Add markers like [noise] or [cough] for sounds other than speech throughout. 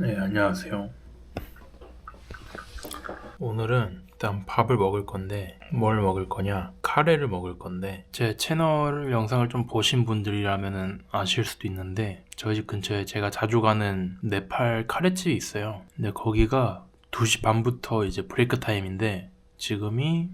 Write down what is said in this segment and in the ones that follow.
네, 안녕하세요. 오늘은 일단 밥을 먹을 건데 뭘 먹을 거냐? 카레를 먹을 건데 제 채널 영상을 좀 보신 분들이라면 아실 수도 있는데 저희 집 근처에 제가 자주 가는 네팔 카레집이 있어요. 근데 거기가 2시 반부터 이제 브레이크 타임인데 지금이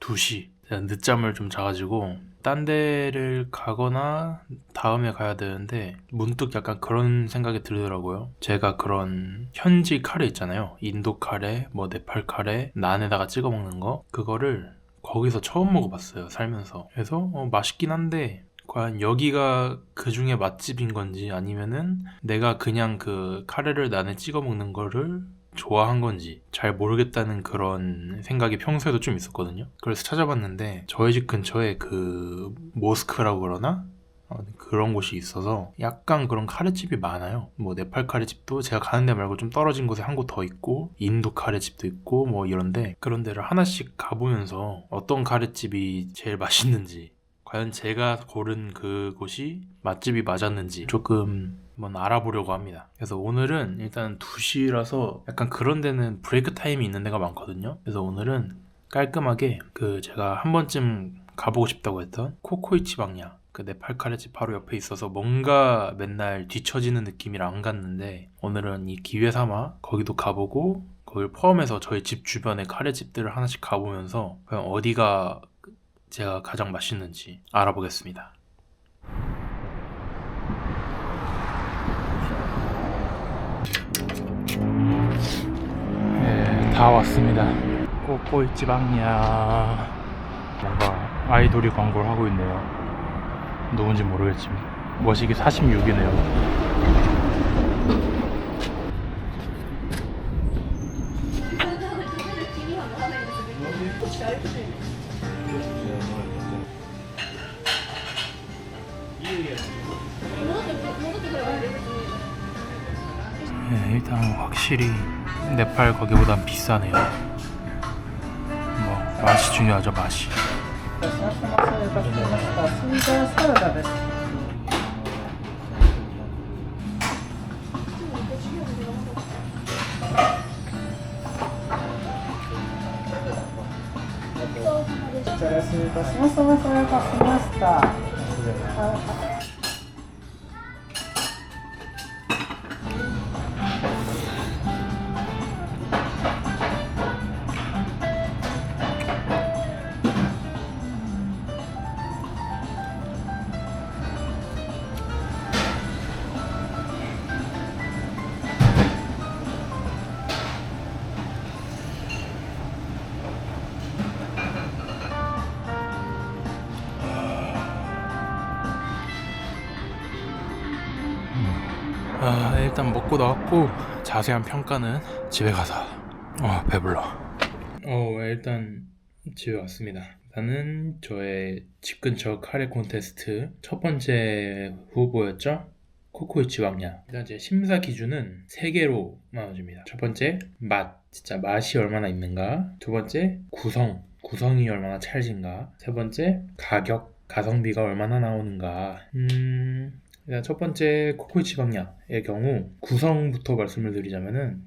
2시 늦잠을 좀 자가지고 딴 데를 가거나 다음에 가야 되는데 문득 약간 그런 생각이 들더라고요. 제가 그런 현지 카레 있잖아요. 인도 카레, 뭐 네팔 카레, 난에다가 찍어 먹는 거 그거를 거기서 처음 먹어봤어요. 살면서. 그래서 어, 맛있긴 한데 과연 여기가 그 중에 맛집인 건지 아니면은 내가 그냥 그 카레를 난에 찍어 먹는 거를 좋아한 건지 잘 모르겠다는 그런 생각이 평소에도 좀 있었거든요. 그래서 찾아봤는데 저희 집 근처에 그 모스크라고 그러나? 어, 그런 곳이 있어서 약간 그런 카레집이 많아요. 뭐 네팔 카레집도 제가 가는 데 말고 좀 떨어진 곳에 한 곳 더 있고 인도 카레집도 있고 뭐 이런데 그런 데를 하나씩 가보면서 어떤 카레집이 제일 맛있는지 과연 제가 고른 그곳이 맛집이 맞았는지 조금 한번 알아보려고 합니다. 그래서 오늘은 일단 2시라서 약간 그런 데는 브레이크 타임이 있는 데가 많거든요. 그래서 오늘은 깔끔하게 그 제가 한 번쯤 가보고 싶다고 했던 코코이치 방야 그 네팔 카레집 바로 옆에 있어서 뭔가 맨날 뒤처지는 느낌이라 안 갔는데 오늘은 이 기회 삼아 거기도 가보고 거기를 포함해서 저희 집 주변의 카레집들을 하나씩 가보면서 과연 어디가 제가 가장 맛있는지 알아보겠습니다. 다 왔습니다. 꼬꼬이집 방야 뭔가 아이돌이 광고를 하고 있네요. 누군지 모르겠지만 머시기 46이네요. 네, 일단 확실히 네팔 거기보단 비싸네요. 뭐 맛이 중요하죠 맛이. 잘했습니다. 수고하셨습니다. 수고하셨습니다. 아, 일단 먹고 나왔고 자세한 평가는 집에 가서 어 배불러. 어 일단 집에 왔습니다. 나는 저의 집 근처 카레 콘테스트 첫 번째 후보였죠? 코코이치 왕냐 일단 제 심사 기준은 세 개로 나눠집니다. 첫 번째 맛. 진짜 맛이 얼마나 있는가. 두 번째 구성. 구성이 얼마나 찰진가. 세 번째 가격. 가성비가 얼마나 나오는가. 음 첫 번째 코코이치 방야의 경우 구성부터 말씀을 드리자면은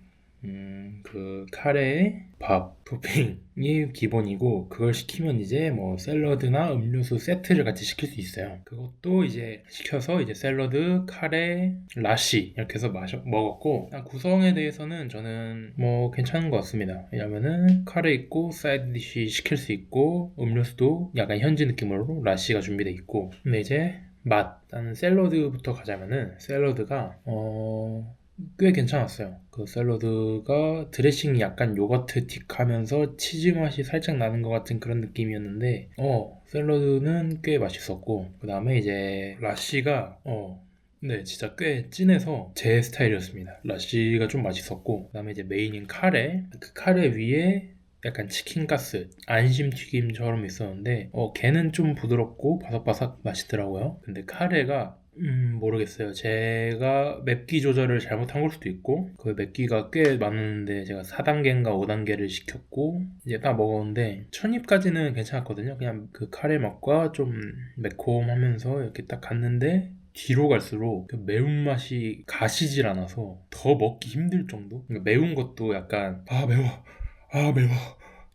음, 그 카레에 밥 토핑이 기본이고 그걸 시키면 이제 뭐 샐러드나 음료수 세트를 같이 시킬 수 있어요. 그것도 이제 시켜서 이제 샐러드, 카레, 라시 이렇게 해서 마셔 먹었고 일단 구성에 대해서는 저는 뭐 괜찮은 것 같습니다. 왜냐면은 카레 있고 사이드 디시 시킬 수 있고 음료수도 약간 현지 느낌으로 라시가 준비돼 있고 근데 이제 맛. 나는 샐러드부터 가자면은 샐러드가 어, 꽤 괜찮았어요. 그 샐러드가 드레싱이 약간 요거트틱하면서 치즈 맛이 살짝 나는 것 같은 그런 느낌이었는데 어 샐러드는 꽤 맛있었고 그 다음에 이제 라시가 어 네, 진짜 꽤 진해서 제 스타일이었습니다. 라시가 좀 맛있었고, 그 다음에 이제 메인인 카레. 그 카레 위에 약간 치킨 가스, 안심 튀김처럼 있었는데, 어, 걔는 좀 부드럽고 바삭바삭 맛있더라고요. 근데 카레가, 음, 모르겠어요. 제가 맵기 조절을 잘못한 걸 수도 있고, 그 맵기가 꽤 많았는데, 제가 4단계인가 5단계를 시켰고, 이제 딱 먹었는데, 첫 입까지는 괜찮았거든요. 그냥 그 카레 맛과 좀 매콤하면서 이렇게 딱 갔는데, 뒤로 갈수록 그 매운맛이 가시질 않아서 더 먹기 힘들 정도? 그러니까 매운 것도 약간 아 매워 아 매워.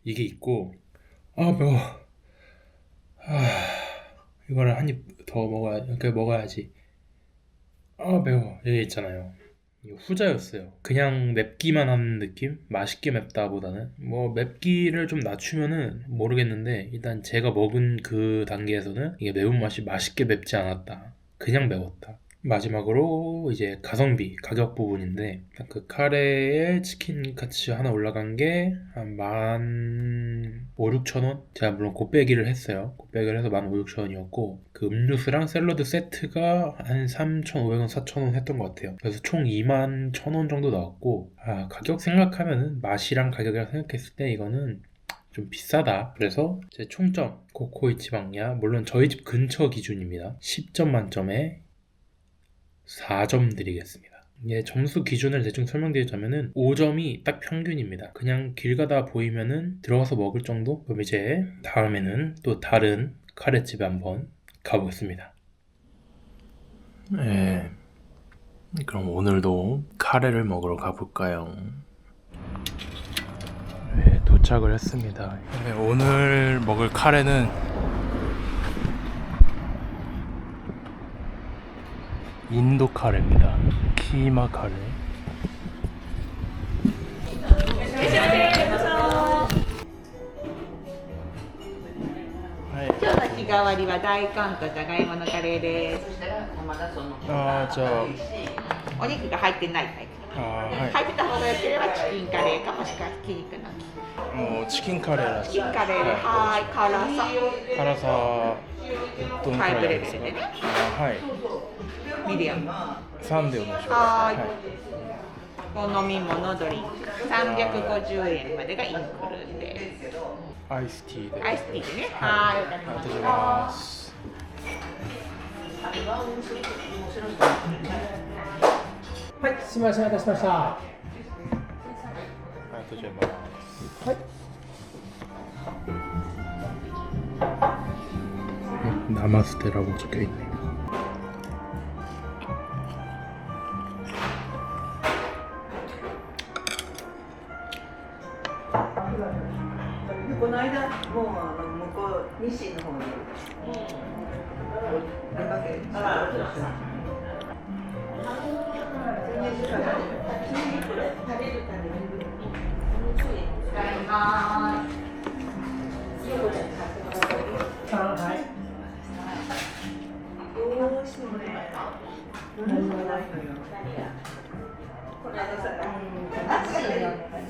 이게 있고. 아 매워. 아 이거를 한 입 더 먹어야 그 먹어야지. 아 매워. 이게 있잖아요. 이거 후자였어요. 그냥 맵기만 하는 느낌? 맛있게 맵다보다는? 뭐 맵기를 좀 낮추면은 모르겠는데 일단 제가 먹은 그 단계에서는 이게 매운맛이 맛있게 맵지 않았다. 그냥 매웠다 마지막으로 이제 가성비 가격 부분인데 그 카레에 치킨 같이 하나 올라간 게 한만 5, 6천 원? 제가 물론 곱빼기를 했어요. 곱빼기를 해서 만 5, 6천 원이었고 그 음료수랑 샐러드 세트가 한 3,500원, 4,000원 했던 것 같아요. 그래서 총 2만 1,000원 정도 나왔고 아 가격 생각하면은 맛이랑 가격이랑 생각했을 때 이거는 좀 비싸다. 그래서 제 총점 코코이치 방야 물론 저희 집 근처 기준입니다. 10점 만점에 4점 드리겠습니다. 예, 점수 기준을 대충 설명드리자면은 5점이 딱 평균입니다. 그냥 길 가다 보이면은 들어가서 먹을 정도? 그럼 이제 다음에는 또 다른 카레집에 한번 가보겠습니다. 네. 그럼 오늘도 카레를 먹으러 가볼까요? 네, 도착을 했습니다. 네, 오늘 먹을 카레는 인도 카레입니다. 키마 카레. はい。今日の日替わりは大根とじゃがいものカレーです。あーじゃお肉が入ってないタイプ。あ、あー入ってた方が良ければチキンカレーかもしくはひき肉のはい。もうチキンカレーらチキンカレーで、はーい、辛さ、辛さどのくらいですかハイブレベルでねあはい。 ミディアム。3でお願いしますはい。み物ドリンク。350円までがインクルです。アイスティーで。アイスティーでね。はい。まはいすみませんいたしましたありがとうございます。はい。ナマステラボチケイこ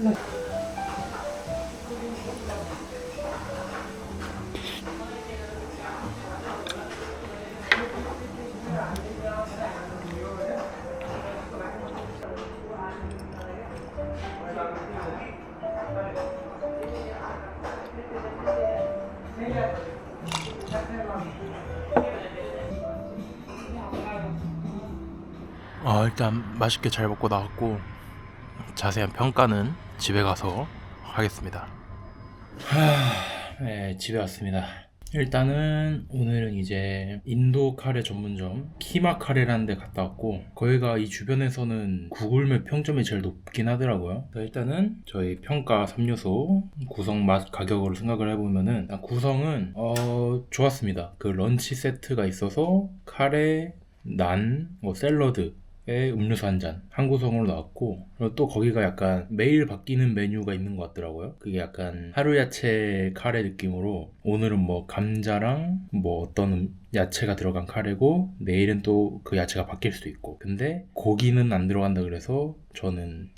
れ。 아 아, 일단 맛있게 잘 먹고 나왔고 자세한 평가는 집에 가서 하겠습니다. 하, 네, 집에 왔습니다. 일단은 오늘은 이제 인도 카레 전문점 키마 카레라는 데 갔다 왔고 거기가 이 주변에서는 구글맵 평점이 제일 높긴 하더라고요. 일단은 저희 평가 3요소 구성 맛 가격으로 생각을 해보면은 일단 구성은 어 좋았습니다. 그 런치 세트가 있어서 카레, 난, 뭐 샐러드 에 음료수 한 잔, 한 구성으로 나왔고, 그리고 또 거기가 약간 매일 바뀌는 메뉴가 있는 것 같더라고요. 그게 약간 하루 야채 카레 느낌으로, 오늘은 뭐 감자랑 뭐 어떤 야채가 들어간 카레고, 내일은 또 그 야채가 바뀔 수도 있고. 근데 고기는 안 들어간다 그래서 저는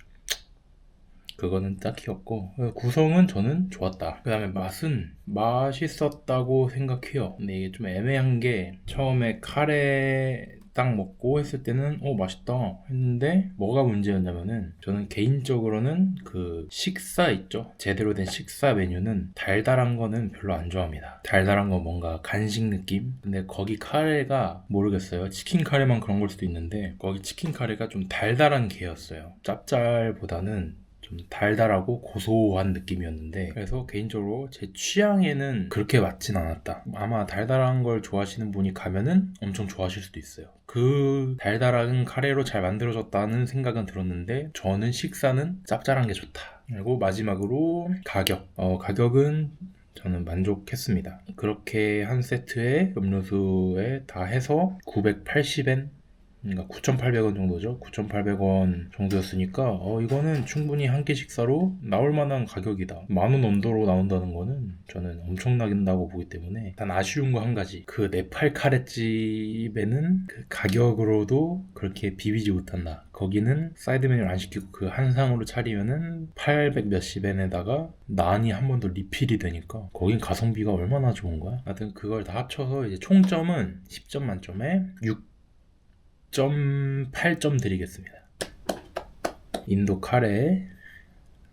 그거는 딱히 없고 구성은 저는 좋았다 그 다음에 맛은 맛있었다고 생각해요 근데 이게 좀 애매한 게 처음에 카레 딱 먹고 했을 때는 어 맛있다. 했는데 뭐가 문제였냐면은 저는 개인적으로는 그 식사 있죠? 제대로 된 식사 메뉴는 달달한 거는 별로 안 좋아합니다. 달달한 거 뭔가 간식 느낌? 근데 거기 카레가 모르겠어요. 치킨 카레만 그런 걸 수도 있는데 거기 치킨 카레가 좀 달달한 게였어요. 짭짤보다는 좀 달달하고 고소한 느낌이었는데 그래서 개인적으로 제 취향에는 그렇게 맞진 않았다. 아마 달달한 걸 좋아하시는 분이 가면은 엄청 좋아하실 수도 있어요. 그 달달한 카레로 잘 만들어졌다는 생각은 들었는데 저는 식사는 짭짤한 게 좋다. 그리고 마지막으로 가격. 어, 가격은 저는 만족했습니다. 그렇게 한 세트에 음료수에 다 해서 980엔 그러니까 9,800원 정도죠. 9,800원 정도였으니까 어 이거는 충분히 한 끼 식사로 나올 만한 가격이다. 만원 언더로 나온다는 거는 저는 엄청나긴다고 보기 때문에 단 아쉬운 거 한 가지. 그 네팔 카레집에는 그 가격으로도 그렇게 비비지 못한다. 거기는 사이드 메뉴를 안 시키고 그 한 상으로 차리면은 800 몇십 엔에다가 난이 한 번 더 리필이 되니까 거긴 가성비가 얼마나 좋은 거야. 하여튼 그걸 다 합쳐서 이제 총점은 10점 만점에 6 6.8점 드리겠습니다. 인도 카레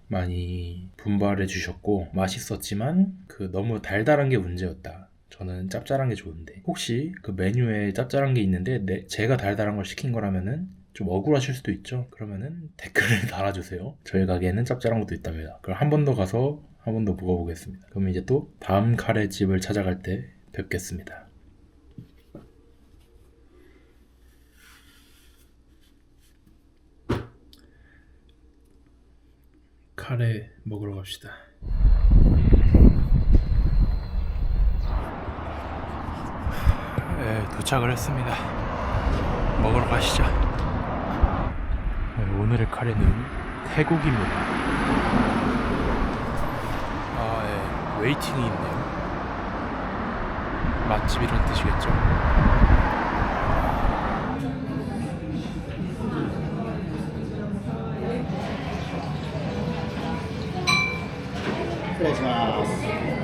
많이 분발해 주셨고 맛있었지만 그 너무 달달한 게 문제였다. 저는 짭짤한 게 좋은데 혹시 그 메뉴에 짭짤한 게 있는데 내, 제가 달달한 걸 시킨 거라면은 좀 억울하실 수도 있죠. 그러면은 [laughs] 댓글을 달아주세요. 저희 가게에는 짭짤한 것도 있답니다. 그럼 한 번 더 가서 한 번 더 먹어보겠습니다. 그럼 이제 또 다음 카레 집을 찾아갈 때 뵙겠습니다. 카레 먹으러 갑시다. 네, 도착을 했습니다. 먹으러 가시죠. 네, 오늘의 카레는 태국입니다. 아, 예, 웨이팅이 있네요. 맛집이란 뜻이겠죠. 失礼します。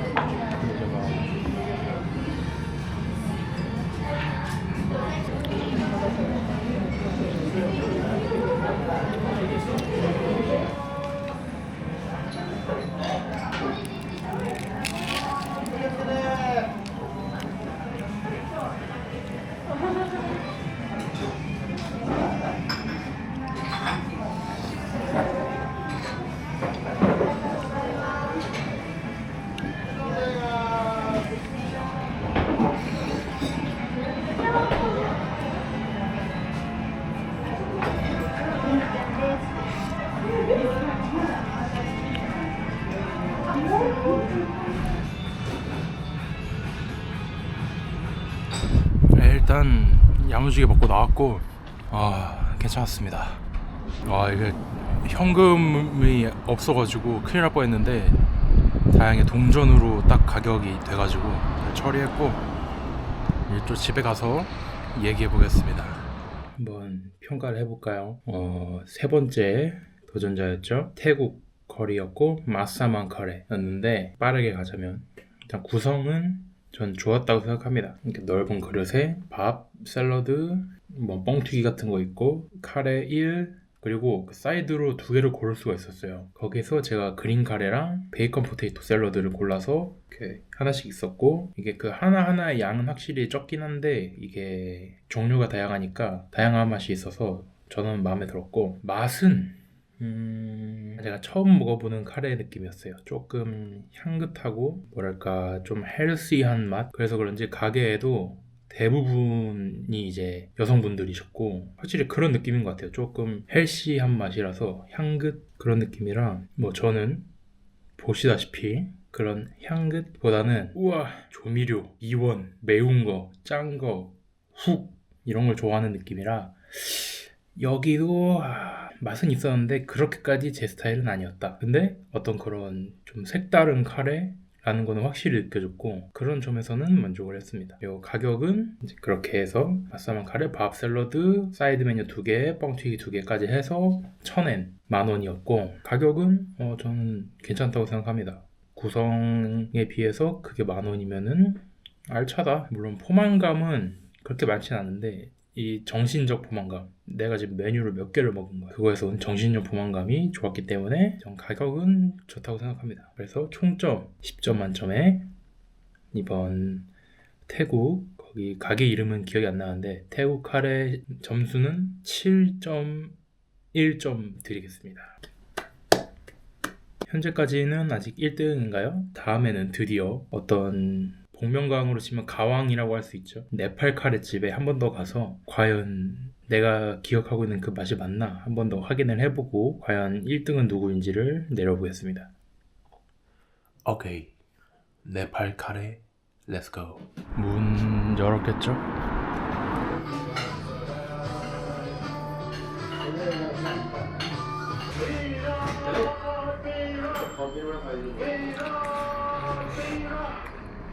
일단 야무지게 먹고 나왔고 아 괜찮았습니다. 아 이게 현금이 없어가지고 큰일 날 뻔했는데 다행히 동전으로 딱 가격이 돼가지고 처리했고 이제 또 집에 가서 얘기해 보겠습니다. 한번 평가를 해볼까요? 어, 세 번째 도전자였죠. 태국 커리였고 마사만 커리였는데 빠르게 가자면 일단 구성은 전 좋았다고 생각합니다. 이렇게 넓은 그릇에 밥, 샐러드, 뭐 뻥튀기 같은 거 있고 카레 1 그리고 그 사이드로 두 개를 고를 수가 있었어요. 거기서 제가 그린 카레랑 베이컨 포테이토 샐러드를 골라서 이렇게 하나씩 있었고 이게 그 하나하나의 양은 확실히 적긴 한데 이게 종류가 다양하니까 다양한 맛이 있어서 저는 마음에 들었고 맛은 음, 제가 처음 먹어보는 카레 느낌이었어요. 조금 향긋하고 뭐랄까 좀 헬시한 맛. 그래서 그런지 가게에도 대부분이 이제 여성분들이셨고 확실히 그런 느낌인 것 같아요. 조금 헬시한 맛이라서 향긋 그런 느낌이라 뭐 저는 보시다시피 그런 향긋보다는 우와 조미료 이원 매운 거 짠 거 훅 이런 걸 좋아하는 느낌이라 여기도 아, 맛은 있었는데 그렇게까지 제 스타일은 아니었다. 근데 어떤 그런 좀 색다른 카레 라는 거는 확실히 느껴졌고 그런 점에서는 만족을 했습니다. 요 가격은 이제 그렇게 해서 맛사만 카레, 밥, 샐러드, 사이드 메뉴 두 개, 뻥튀기 두 개까지 해서 1000엔 만 원이었고 가격은 어, 저는 괜찮다고 생각합니다. 구성에 비해서 그게 만 원이면은 알차다. 물론 포만감은 그렇게 많진 않은데 이 정신적 포만감 내가 지금 메뉴를 몇 개를 먹은 거야. 그거에서 온 정신적 포만감이 좋았기 때문에 전 가격은 좋다고 생각합니다. 그래서 총점 10점 만점에 이번 태국 거기 가게 이름은 기억이 안 나는데 태국 카레 점수는 7.1점 드리겠습니다. 현재까지는 아직 1등인가요? 다음에는 드디어 어떤 복면가왕으로 치면 가왕이라고 할 수 있죠. 네팔 카레 집에 한 번 더 가서 과연 내가 기억하고 있는 그 맛이 맞나 한 번 더 확인을 해보고 과연 1등은 누구인지를 내려보겠습니다. 오케이. 네팔 카레 렛츠 고. 문 열었겠죠?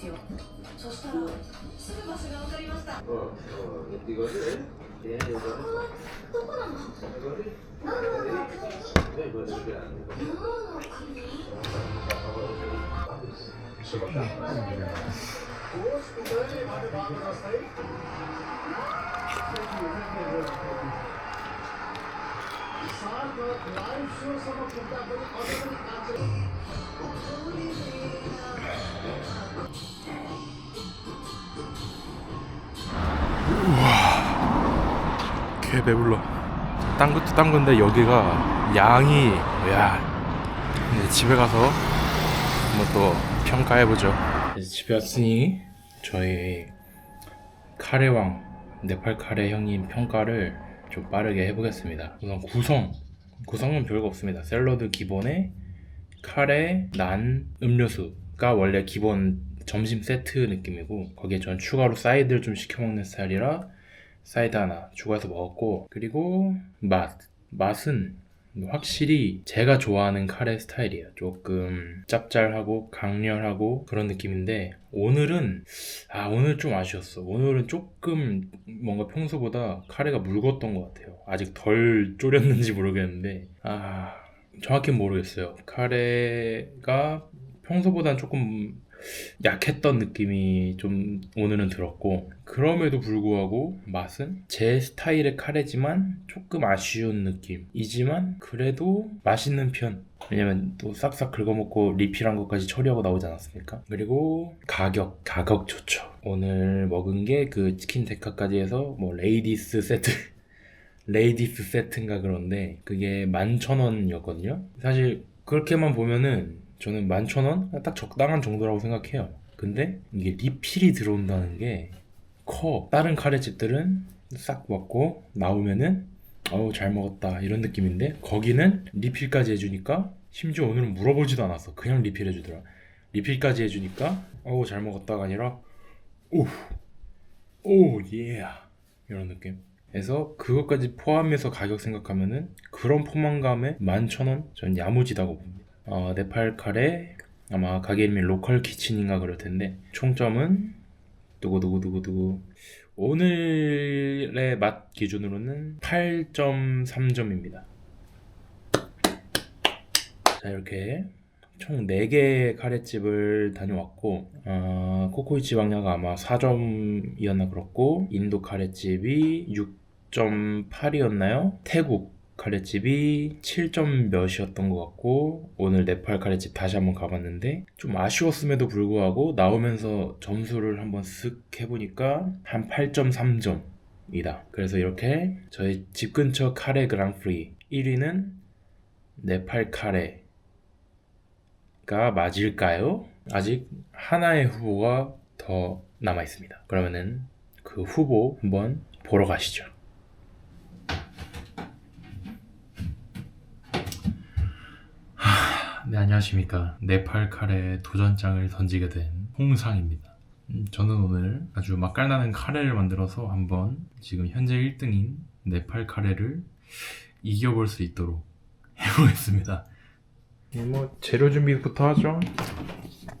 ですよ。そしたらすぐ場所が分かりました。ああてねここはどこなのの国の国うしてれまでさい 개 배불러. 딴 것도 딴 건데 여기가 양이 야. 이제 집에 가서 한번 또 평가해 보죠. 집에 왔으니 저희 카레왕 네팔 카레 형님 평가를 좀 빠르게 해보겠습니다. 우선 구성 구성은 별거 없습니다. 샐러드 기본에 카레, 난, 음료수가 원래 기본 점심 세트 느낌이고 거기에 전 추가로 사이드를 좀 시켜 먹는 스타일이라 사이드 하나 추가해서 먹었고 그리고 맛. 맛은 확실히 제가 좋아하는 카레 스타일이에요. 조금 짭짤하고 강렬하고 그런 느낌인데 오늘은 아 오늘 좀 아쉬웠어. 오늘은 조금 뭔가 평소보다 카레가 묽었던 것 같아요. 아직 덜 졸였는지 모르겠는데 아 정확히 모르겠어요. 카레가 평소보다는 조금 약했던 느낌이 좀 오늘은 들었고 그럼에도 불구하고 맛은 제 스타일의 카레지만 조금 아쉬운 느낌이지만 그래도 맛있는 편. 왜냐면 또 싹싹 긁어먹고 리필한 것까지 처리하고 나오지 않았습니까? 그리고 가격 가격 좋죠. 오늘 먹은 게 그 치킨 데카까지 해서 뭐 레이디스 세트 [laughs] 레이디스 세트인가 그런데 그게 11,000원이었거든요. 사실 그렇게만 보면은 저는 11,000원? 딱 적당한 정도라고 생각해요. 근데 이게 리필이 들어온다는 게 커. 다른 카레집들은 싹 먹고 나오면은 어우 잘 먹었다 이런 느낌인데 거기는 리필까지 해주니까 심지어 오늘은 물어보지도 않았어. 그냥 리필 해주더라. 리필까지 해주니까 어우 잘 먹었다가 아니라 오오 예 이런 느낌. 그래서 그것까지 포함해서 가격 생각하면은 그런 포만감에 11,000원? 전 야무지다고 봅니다. 어, 네팔 카레 아마 가게 이름이 로컬 키친인가 그럴 텐데 총점은 두구두구두구두구 오늘의 맛 기준으로는 8.3점입니다. 자 이렇게 총 4개의 카레집을 다녀왔고 어, 코코이치 왕야가 아마 4점이었나 그렇고 인도 카레집이 6.8이었나요? 태국 카레집이 7점 몇이었던 것 같고 오늘 네팔 카레집 다시 한번 가봤는데 좀 아쉬웠음에도 불구하고 나오면서 점수를 한번 쓱 해보니까 한 8.3점 이다. 그래서 이렇게 저희 집 근처 카레 그랑프리 1위는 네팔 카레가 맞을까요? 아직 하나의 후보가 더 남아 있습니다. 그러면은 그 후보 한번 보러 가시죠 네, 안녕하십니까. 네팔 카레 도전장을 던지게 된 홍상입니다. 음, 저는 오늘 아주 맛깔나는 카레를 만들어서 한번 지금 현재 1등인 네팔 카레를 이겨볼 수 있도록 [laughs] 해보겠습니다. 뭐 재료 준비부터 하죠.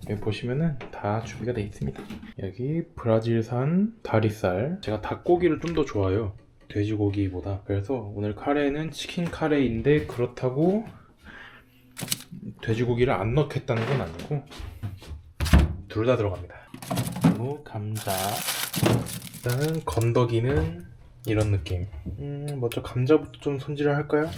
여기 보시면은 다 준비가 되어 있습니다. 여기 브라질산 다리살. 제가 닭고기를 좀 더 좋아해요. 돼지고기보다. 그래서 오늘 카레는 치킨 카레인데 그렇다고 돼지고기를 안 넣겠다는 건 아니고 둘 다 들어갑니다. 그리고 감자. 일단은 건더기는 이런 느낌. 음, 먼저 감자부터 좀 손질을 할까요?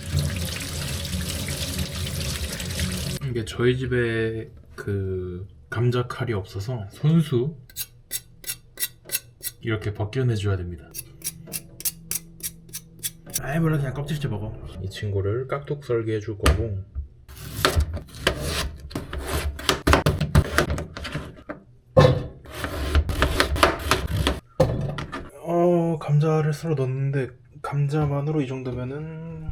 이게 저희 집에 그 감자 칼이 없어서 손수 이렇게 벗겨내줘야 됩니다. 아이 몰라 그냥 껍질째 먹어. 이 친구를 깍둑 썰게 해줄 거고. 어 썰어 넣었는데 감자만으로 이 정도면은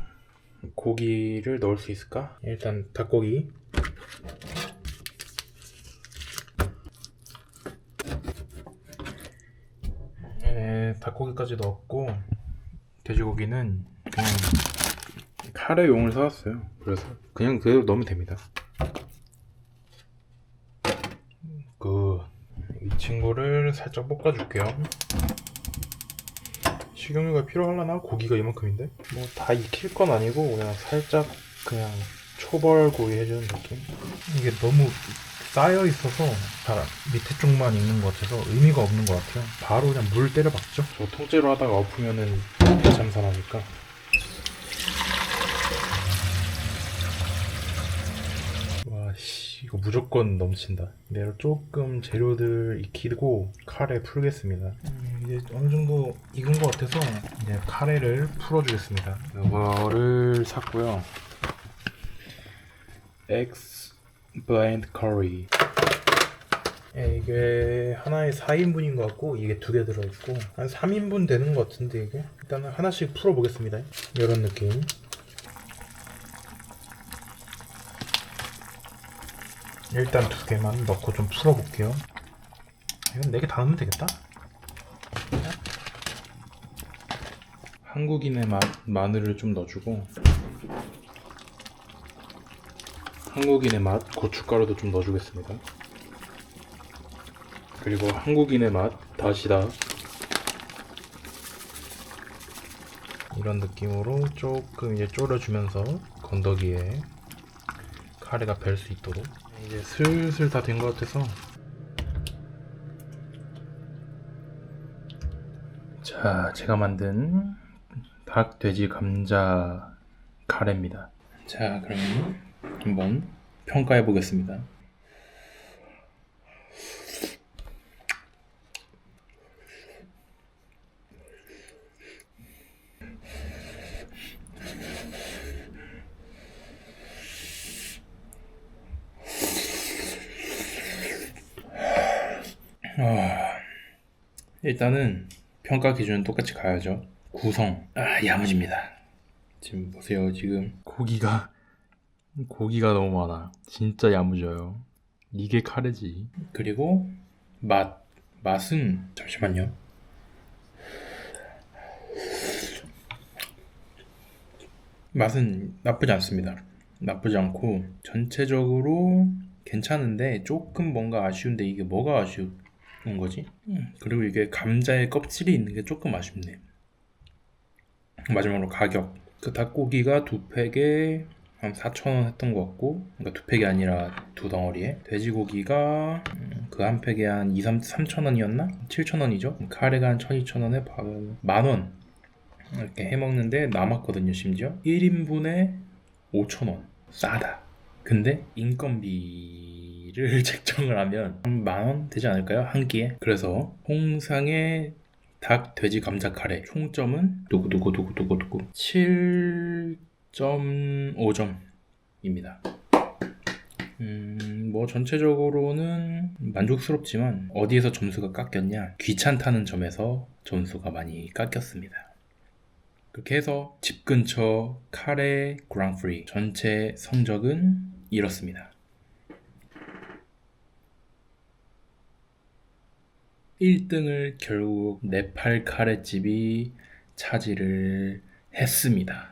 고기를 넣을 수 있을까? 일단 닭고기 에, 닭고기까지 넣었고 돼지고기는 그냥 카레용을 사왔어요. 그래서 그냥 그대로 넣으면 됩니다. 그 이 친구를 살짝 볶아줄게요. 식용유가 필요하려나? 고기가 이만큼인데? 뭐 다 익힐 건 아니고 그냥 살짝 그냥 초벌구이 해주는 느낌? 이게 너무 쌓여 있어서 잘 밑에 쪽만 익는 것 같아서 의미가 없는 것 같아요. 바로 그냥 물 때려 박죠. 저 통째로 하다가 엎으면은 대참사나니까. 와, 씨, 이거 무조건 넘친다. 내가 조금 재료들 익히고 카레 풀겠습니다. 음, 이제 어느 정도 익은 것 같아서 이제 카레를 풀어주겠습니다. 이거를 샀고요. X Blend Curry. 예, 이게 하나에 4인분인 것 같고 이게 두 개 들어있고 한 3인분 되는 것 같은데 이게 일단은 하나씩 풀어보겠습니다. 이런 느낌. 일단 두 개만 넣고 좀 풀어볼게요. 이건 네 개 다 넣으면 되겠다. 한국인의 맛 마늘을 좀 넣어주고 한국인의 맛 고춧가루도 좀 넣어주겠습니다. 그리고 한국인의 맛 다시다 이런 느낌으로 조금 이제 졸여주면서 건더기에 카레가 별수 있도록 이제 슬슬 다 된 것 같아서 자 제가 만든 닭 돼지 감자 카레입니다. 자 그러면 한번 평가해 보겠습니다. 아, 일단은 평가 기준은 똑같이 가야죠. 구성 아 야무집니다. 지금 보세요. 지금 고기가 고기가 너무 많아. 진짜 야무져요. 이게 카레지. 그리고 맛 맛은 잠시만요. 맛은 나쁘지 않습니다. 나쁘지 않고 전체적으로 괜찮은데 조금 뭔가 아쉬운데 이게 뭐가 아쉬 운 거지? 음, 그리고 이게 감자에 껍질이 있는 게 조금 아쉽네. 마지막으로 가격. 그 닭고기가 두 팩에 한 4,000원 했던 것 같고, 그러니까 두 팩이 아니라 두 덩어리에. 돼지고기가 그 한 팩에 한 2, 3, 3,000원이었나? 7,000원이죠. 카레가 한 1,200원에 만원. 이렇게 해 먹는데 남았거든요, 심지어. 1인분에 5,000원. 싸다. 근데 인건비 를 [laughs] 책정을 하면 한 만 원 되지 않을까요? 한 끼에. 그래서 홍상의 닭, 돼지, 감자 카레 총점은 두구두구두구두구두구 7.5점입니다. 음, 뭐 전체적으로는 만족스럽지만 어디에서 점수가 깎였냐? 귀찮다는 점에서 점수가 많이 깎였습니다. 그렇게 해서 집 근처 카레 그랑프리 전체 성적은 이렇습니다. 1등을 결국 네팔 카레집이 차지를 했습니다.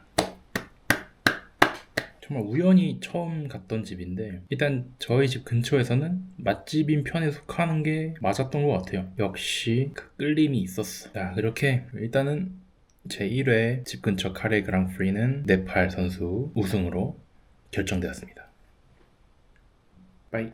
정말 우연히 처음 갔던 집인데 일단 저희 집 근처에서는 맛집인 편에 속하는 게 맞았던 것 같아요. 역시 그 끌림이 있었어. 자 그렇게 일단은 제 1회 집 근처 카레 그랑프리는 네팔 선수 우승으로 결정되었습니다. 바이